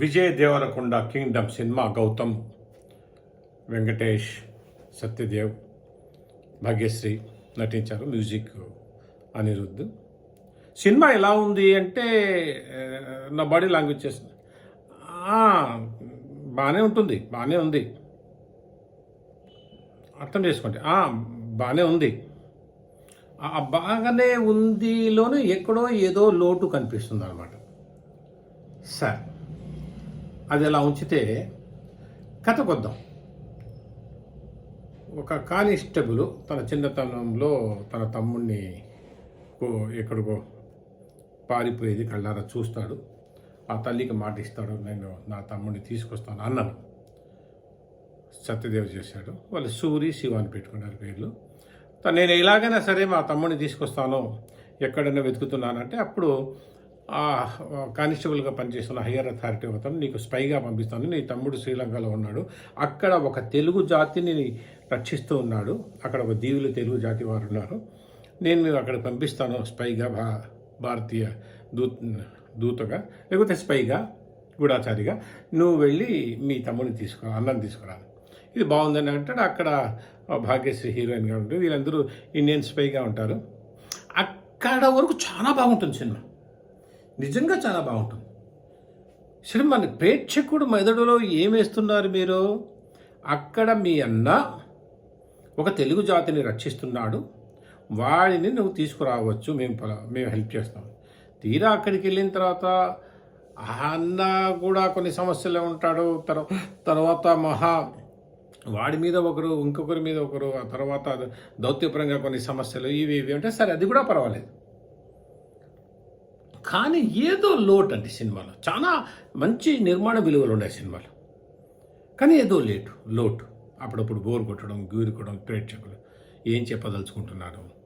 Vijay Deverakonda Kingdom cinema Gautam Venkatesh Satyadev Bhagyashri నటించారు music Anirudh. Cinema ఎలా ఉంది అంటే నా బాడీ లాంగ్వేజ్ చేసింది బాగానే ఉంటుంది బాగానే ఉంది. అర్థం చేసుకోండి. బాగానే ఉంది. ఆ బాగానే ఉందిలోనే ఎక్కడో ఏదో లోటు కనిపిస్తుంది అనమాట సార్ అది అలా ఉంచితే కథ కొద్దాం. ఒక కానిస్టేబుల్ తన చిన్నతనంలో తన తమ్ముడిని కో- ఎక్కడికో పారిపోయేది కళ్ళారా చూస్తాడు. ఆ తల్లికి మాట ఇస్తాడు నేను నా తమ్ముడిని తీసుకొస్తాను అన్నాను సత్యదేవ్ చేశాడు. వాళ్ళు సూరి శివ అని పెట్టుకున్నారు పేర్లు. త- నేను ఎలాగైనా సరే మా తమ్ముడిని తీసుకొస్తాను. ఎక్కడైనా వెతుకుతున్నానంటే అప్పుడు కానిస్టేబుల్గా పనిచేస్తున్న హయ్యర్ అథారిటీ అతను నీకు స్పైగా పంపిస్తాను. నీ తమ్ముడు శ్రీలంకలో ఉన్నాడు. అక్కడ ఒక తెలుగు జాతిని రక్షిస్తూ ఉన్నాడు. అక్కడ ఒక దీవులు తెలుగు జాతి వారు ఉన్నారు. నేను మీరు అక్కడ పంపిస్తాను స్పైగా భా భారతీయ దూత్ దూతగా లేకపోతే స్పైగా గూఢాచారిగా. నువ్వు వెళ్ళి మీ తమ్ముడిని తీసుకురా అన్నం తీసుకురా ఇది బాగుందని అంటాడు. అక్కడ భాగ్యశ్రీ హీరోయిన్గా ఉంటుంది. వీళ్ళందరూ ఇండియన్ స్పైగా ఉంటారు. అక్కడ వరకు చాలా బాగుంటుంది సినిమా. నిజంగా చాలా బాగుంటుంది. సినిమాని ప్రేక్షకుడు మెదడులో ఏమేస్తున్నారు మీరు? అక్కడ మీ అన్న ఒక తెలుగు జాతిని రక్షిస్తున్నాడు. వాడిని నువ్వు తీసుకురావచ్చు. మేము మేము హెల్ప్ చేస్తాం. తీరా అక్కడికి వెళ్ళిన తర్వాత ఆ అన్న కూడా కొన్ని సమస్యలు ఉంటాడు. తర్వా- తర్వాత మహా వాడి మీద ఒకరు ఇంకొకరి మీద ఒకరు ఆ తర్వాత దౌత్యపరంగా కొన్ని సమస్యలు ఇవి ఇవి అంటే సరే అది కూడా పర్వాలేదు. కానీ ఏదో లోటు అండి సినిమాలో. చాలా మంచి నిర్మాణ విలువలు ఉన్నాయి సినిమాలు. కానీ ఏదో లేటు లోటు. అప్పుడప్పుడు బోర్ కొట్టడం గూరుకోవడం ప్రేక్షకులు ఏం చెప్పదలుచుకుంటున్నారు?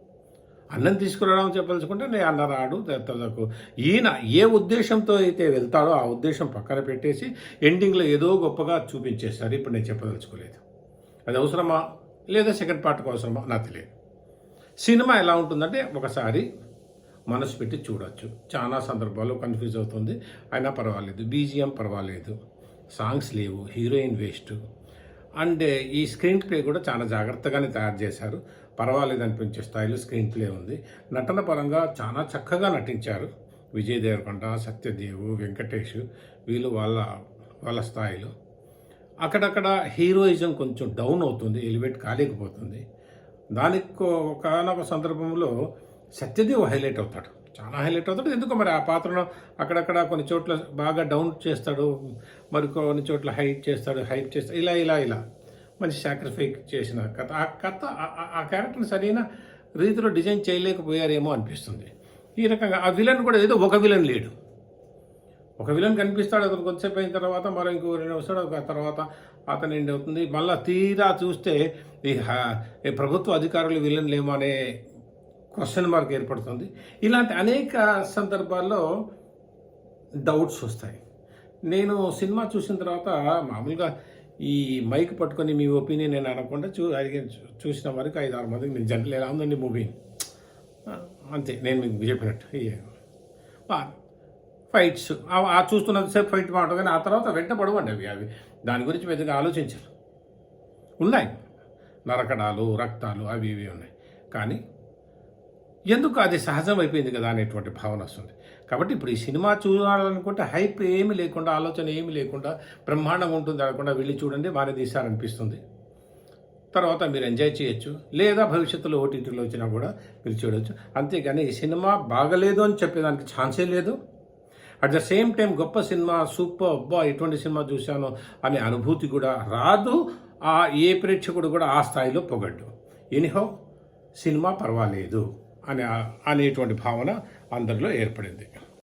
అన్నం తీసుకురావడం చెప్పదలుచుకుంటే నేను అన్న రాడు తనకు ఈయన ఏ ఉద్దేశంతో అయితే వెళ్తాడో ఆ ఉద్దేశం పక్కన పెట్టేసి ఎండింగ్లో ఏదో గొప్పగా చూపించేస్తారు. ఇప్పుడు నేను చెప్పదలుచుకోలేదు. అది అవసరమా? లేదా సెకండ్ పార్ట్కి అవసరమా? నాకు తెలియదు. సినిమా ఎలా ఉంటుందంటే ఒకసారి మనసు పెట్టి చూడొచ్చు. చాలా సందర్భాల్లో కన్ఫ్యూజ్ అవుతుంది. అయినా పర్వాలేదు. బీజిఎం పర్వాలేదు. సాంగ్స్ లేవు. హీరోయిన్ వేస్ట్ అండ్ ఈ స్క్రీన్ ప్లే కూడా చాలా జాగ్రత్తగానే తయారు చేశారు. పర్వాలేదు అనిపించే స్థాయిలో స్క్రీన్ ప్లే ఉంది. నటన పరంగా చాలా చక్కగా నటించారు. విజయ్ దేవరకొండ సత్యదేవు వెంకటేష్ వీళ్ళు వాళ్ళ వాళ్ళ స్థాయిలో. అక్కడక్కడ హీరోయిజం కొంచెం డౌన్ అవుతుంది. ఎలివేట్ కాలేకపోతుంది. దానికి ఒకనొక సందర్భంలో సత్యదేవ్ హైలైట్ అవుతాడు. చాలా హైలైట్ అవుతాడు. ఎందుకో మరి ఆ పాత్రను అక్కడక్కడ కొన్ని చోట్ల బాగా డౌన్ చేస్తాడు. మరి కొన్ని చోట్ల హైట్ చేస్తాడు హైట్ చేస్తాడు. ఇలా ఇలా ఇలా మంచి సాక్రిఫైస్ చేసిన కథ. ఆ కథ ఆ- క్యారెక్టర్ని సరైన రీతిలో డిజైన్ చేయలేకపోయారేమో అనిపిస్తుంది. ఈ రకంగా ఆ విలన్ కూడా ఏదో ఒక విలన్ లేడు. ఒక విలన్ కనిపిస్తాడు అతను కొంతసేపు అయిన తర్వాత మరో ఇంకో రెండు వస్తాడు ఒక తర్వాత అతను ఎండ్ అవుతుంది. మళ్ళీ తీరా చూస్తే ఈ హ- ఈ ప్రభుత్వ అధికారులు విలన్లేమో అనే క్వశ్చన్ మార్క్ ఏర్పడుతుంది. ఇలాంటి అనేక సందర్భాల్లో డౌట్స్ వస్తాయి. నేను సినిమా చూసిన తర్వాత మామూలుగా ఈ మైక్ పట్టుకొని మీ ఒపీనియన్ నేను అనకుండా చూ అడిగి చూసిన వరకు ఐదు ఆరు మందికి నేను జనరల్ ఎలా ఉందండి మూవీ అంతే నేను మీకు చెప్పినట్టు ఫైట్స్ ఆ- చూస్తున్నంతసేపు ఫైట్ బాగుంటుంది కానీ ఆ తర్వాత వెంట పడవండి అవి అవి. దాని గురించి పెద్దగా ఆలోచించరు. ఉన్నాయి. నరకడాలు రక్తాలు అవి ఇవి ఉన్నాయి. కానీ ఎందుకు అది సహజం అయిపోయింది కదా అనేటువంటి భావన వస్తుంది. కాబట్టి ఇప్పుడు ఈ సినిమా చూడాలనుకుంటే హైప్ ఏమి లేకుండా ఆలోచన ఏమీ లేకుండా బ్రహ్మాండంగా ఉంటుంది అనకుండా వెళ్ళి చూడండి బాగానే తీశారనిపిస్తుంది. తర్వాత మీరు ఎంజాయ్ చేయొచ్చు. లేదా భవిష్యత్తులో ఓటీటీలో వచ్చినా కూడా మీరు చూడవచ్చు అంతేగాని ఈ సినిమా బాగలేదు అని చెప్పేదానికి ఛాన్సే లేదు. అట్ ద సేమ్ టైం గొప్ప సినిమా సూపర్ అబ్బా ఎటువంటి సినిమా చూశాను అనే అనుభూతి కూడా రాదు. ఆ ఏ ప్రేక్షకుడు కూడా ఆ స్థాయిలో పొగడ్డు. ఎనిహో సినిమా పర్వాలేదు. అనే అనేటువంటి భావన అందరిలో ఏర్పడింది.